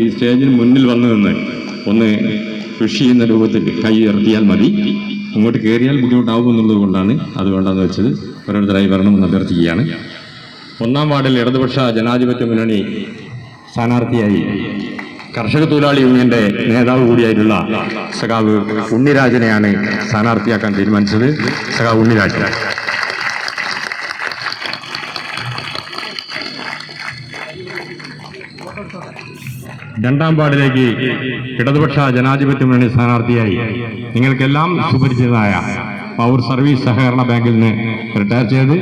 ഈ സ്റ്റേജിന് മുന്നിൽ വന്നു നിന്ന് ഒന്ന് കൃഷി ചെയ്യുന്ന രൂപത്തിൽ കൈ ഉയർത്തിയാൽ മതി. ഇങ്ങോട്ട് കയറിയാൽ ബുദ്ധിമുട്ടാവും എന്നുള്ളത് കൊണ്ടാണ് അത് വേണ്ടെന്ന് വെച്ചത്. ഓരോരുത്തരായി വരണമെന്ന് അഭ്യർത്ഥിക്കുകയാണ്. ഒന്നാം വാർഡിൽ ഇടതുപക്ഷ ജനാധിപത്യ മുന്നണി സ്ഥാനാർത്ഥിയായി കർഷക തൊഴിലാളി യൂണിയന്റെ നേതാവ് കൂടിയായിട്ടുള്ള സഖാവ് ഉണ്ണിരാജനെയാണ് സ്ഥാനാർത്ഥിയാക്കാൻ തീരുമാനിച്ചത്. സഖാവ് ഉണ്ണിരാജൻ. രണ്ടാം വാർഡിലേക്ക് ഇടതുപക്ഷ ജനാധിപത്യ മുന്നണി സ്ഥാനാർത്ഥിയായി നിങ്ങൾക്കെല്ലാം സുപരിചിതനായ പവർ സർവീസ് സഹകരണ ബാങ്കിൽ നിന്ന് റിട്ടയർ ചെയ്ത്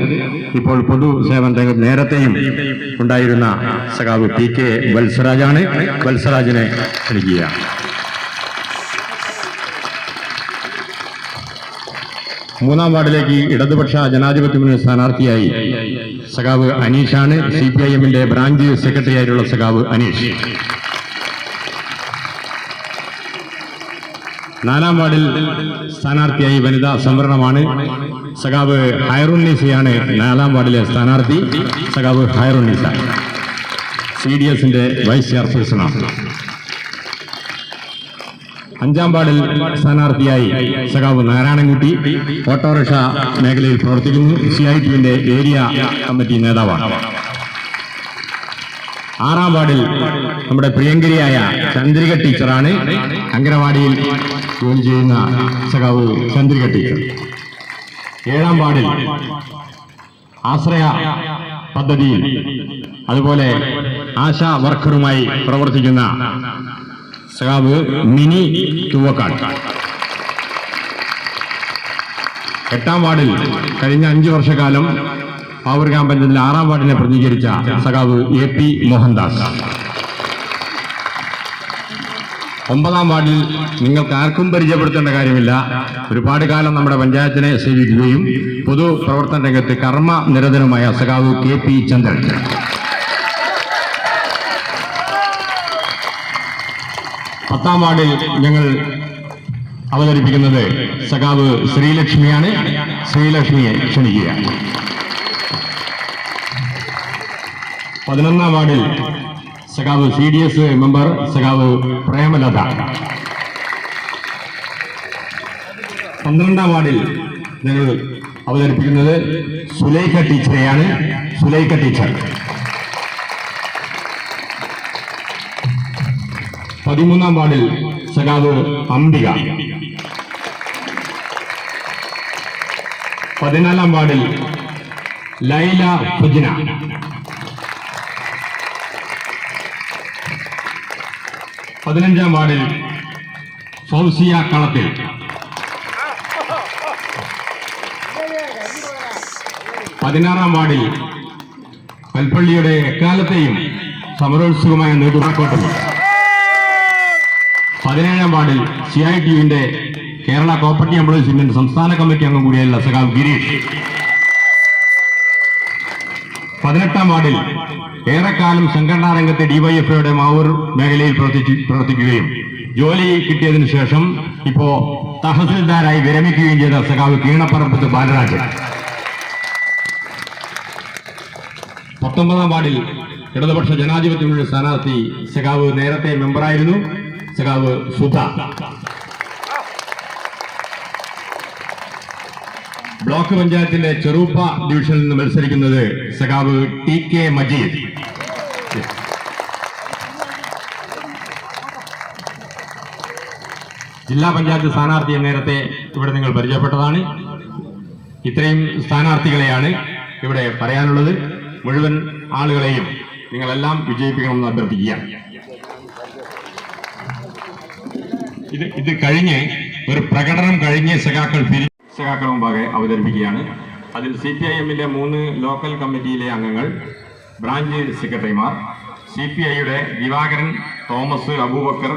ഇപ്പോൾ പൊതുസേവന രംഗത്ത് നേരത്തെയും ഉണ്ടായിരുന്ന സഖാവ് പി കെ വത്സരാജാണ്. വത്സരാജിനെ ക്ഷണിക്കുക മൂന്നാം വാർഡിലേക്ക് ഇടതുപക്ഷ ജനാധിപത്യ മുന്നണി സ്ഥാനാർത്ഥിയായി സഖാവ് അനീഷാണ്. സി പി ഐ എമ്മിന്റെ ബ്രാഞ്ച് സെക്രട്ടറി ആയിട്ടുള്ള സഖാവ് അനീഷ്. നാലാം വാർഡിൽ സ്ഥാനാർത്ഥിയായി വനിതാ സംവരണമാണ്. സഖാവ് ഹൈറുന്നീസയാണ് നാലാം വാർഡിലെ സ്ഥാനാർത്ഥി. സഖാവ് ഹൈറുന്നീസ സി ഡി എസിന്റെ വൈസ് ചെയർപേഴ്സണാണ്. അഞ്ചാം വാർഡിൽ സ്ഥാനാർത്ഥിയായി സഖാവ് നാരായണൻകുട്ടി ഓട്ടോറിക്ഷ മേഖലയിൽ പ്രവർത്തിക്കുന്നു. സി ഐ ടിയുടെ ഏരിയ കമ്മിറ്റി നേതാവാണ്. ആറാം വാർഡിൽ നമ്മുടെ പ്രിയങ്കരിയായ ചന്ദ്രിക ടീച്ചറാണ്. അങ്കനവാടിയിൽ ജോലി ചെയ്യുന്ന സഖാവ് ചന്ദ്രിക ടീച്ചർ. ഏഴാം വാർഡിൽ ആശ്രയ പദ്ധതിയിൽ അതുപോലെ ആശാ വർക്കറുമായി പ്രവർത്തിക്കുന്ന സഖാവ് മിനി തൂവക്കാട് എട്ടാം വാർഡിൽ കഴിഞ്ഞ അഞ്ചു വർഷക്കാലം പാവൂർ ഗ്രാമപഞ്ചായത്തിലെ ആറാം വാർഡിനെ പ്രതിനിധീകരിച്ച സഖാവ് എ പി മോഹൻദാസ്. ഒമ്പതാം വാർഡിൽ നിങ്ങൾക്ക് ആർക്കും പരിചയപ്പെടുത്തേണ്ട കാര്യമില്ല. ഒരുപാട് കാലം നമ്മുടെ പഞ്ചായത്തിനെ സേവിക്കുകയും പൊതു പ്രവർത്തന രംഗത്ത് കർമ്മ നിരതനുമായ സഖാവ് കെ പി ചന്ദ്രൻ. പത്താം വാർഡിൽ ഞങ്ങൾ അവതരിപ്പിക്കുന്നത് സഖാവ് ശ്രീലക്ഷ്മിയാണ്. ശ്രീലക്ഷ്മിയെ ക്ഷണിക്കുക പതിനൊന്നാം വാർഡിൽ സഖാവ് സി ഡി എസ് മെമ്പർ സഖാവ് പ്രേമലത. പന്ത്രണ്ടാം വാർഡിൽ ഞങ്ങൾ അവതരിപ്പിക്കുന്നത് സുലൈഖ ടീച്ചറെയാണ്. സുലൈഖ ടീച്ചർ. പതിമൂന്നാം വാർഡിൽ സഖാവ് അംബിക. പതിനാലാം വാർഡിൽ ലൈല ഫുജ്ന പതിനഞ്ചാം വാർഡിൽ ഫൗസിയ കളത്തിൽ. പതിനാറാം വാർഡിൽ കൽപ്പള്ളിയുടെ എക്കാലത്തെയും സമരോത്സുകമായ നേതൃത്വം പതിനേഴാം വാർഡിൽ സി ഐ ടി യുവിന്റെ കേരള കോപ്പറേറ്റീവ് എംപ്ലോയീസ് യൂണിയൻ സംസ്ഥാന കമ്മിറ്റി അംഗം കൂടിയായ സഖാവ് ഗിരീഷ്. പതിനെട്ടാം വാർഡിൽ ഏറെക്കാലം സംഘടനാ രംഗത്തെ ഡിവൈഎഫ്ഐയുടെ മാവൂർ മേഖലയിൽ പ്രവർത്തിക്കുകയും ജോലി കിട്ടിയതിനു ശേഷം ഇപ്പോ തഹസിൽദാരായി വിരമിക്കുകയും ചെയ്ത സഖാവ് കീണപ്പറമ്പത്ത് ബാലരാജൻ. പത്തൊമ്പതാം വാർഡിൽ ഇടതുപക്ഷ ജനാധിപത്യ സ്ഥാനാർത്ഥി സഖാവ് നേരത്തെ മെമ്പറായിരുന്നു സഖാവ് സുധ ബ്ലോക്ക് പഞ്ചായത്തിലെ ചെറുപ്പ ഡിവിഷനിൽ നിന്ന് മത്സരിക്കുന്നത് സഖാവ് ടി കെ മജീദ്. ജില്ലാ പഞ്ചായത്ത് സ്ഥാനാർത്ഥിയെ നേരത്തെ ഇവിടെ നിങ്ങൾ പരിചയപ്പെട്ടതാണ്. ഇത്രയും സ്ഥാനാർത്ഥികളെയാണ് ഇവിടെ പറയാനുള്ളത്. മുഴുവൻ ആളുകളെയും നിങ്ങളെല്ലാം വിജയിപ്പിക്കണമെന്ന് അഭ്യർത്ഥിക്കുക ഇത് ഇത് കഴിഞ്ഞ് ഒരു പ്രകടനം കഴിഞ്ഞ് സഖാക്കൾ പിരി സഖാക്കൾ മുമ്പാകെ അവതരിപ്പിക്കുകയാണ്. അതിൽ സി പി ഐ എമ്മിന്റെ മൂന്ന് ലോക്കൽ കമ്മിറ്റിയിലെ അംഗങ്ങൾ ബ്രാഞ്ച് സെക്രട്ടറിമാർ സി പി ഐയുടെ ദിവാകരൻ തോമസ് അബൂബക്കർ